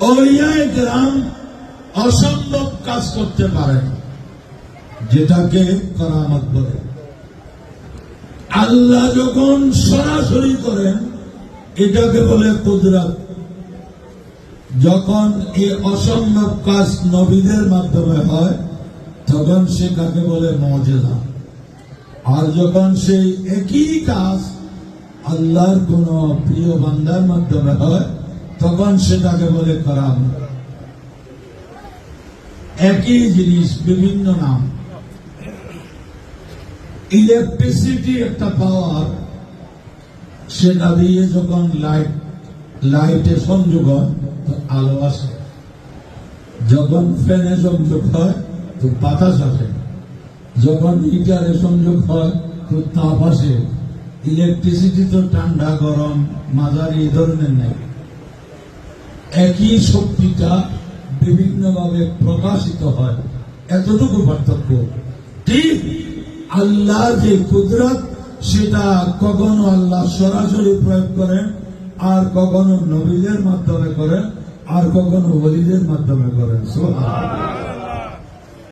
অলিয়ায় গ্রাম অসম্ভব কাজ করতে পারে। যেটাকে করামত বলে। আল্লাহ যখন সরাসরি করেন, এটাকে বলে কুদরত। যখন এই অসম্ভব কাজ নবীদের মাধ্যমে হয়, তখন সেটাকে বলে মজেদা আর যখন সেই একই কাজ আল্লাহর কোন প্রিয় বান্দার মাধ্যমে হয় তখন সেটাকে বলে করাম একই জিনিস, বিভিন্ন নাম। ইলেকট্রিসিটি একটা পাওয়ার সেটা দিয়ে যখন লাইট লাইটে সংযোগ হয় আলো আসে। যখন ফ্যানে সংযোগ হয়, তো বাতাস আসে। যখন হিটারে সংযোগ হয়, তো তাপ আসে। ইলেকট্রিসিটি তো ঠান্ডা, গরম, মাঝারি এই ধরনের নেই। একই শক্তিটা বিভিন্নভাবে প্রকাশিত হয়। এতটুকু পার্থক্য। ঠিক আল্লাহ যে কুদরত, সেটা কখনো আল্লাহ সরাসরি প্রয়োগ করেন, আর কখনো নবীদের মাধ্যমে করেন, আর কখনো হলিদের মাধ্যমে করেন। সুবহানাল্লাহ।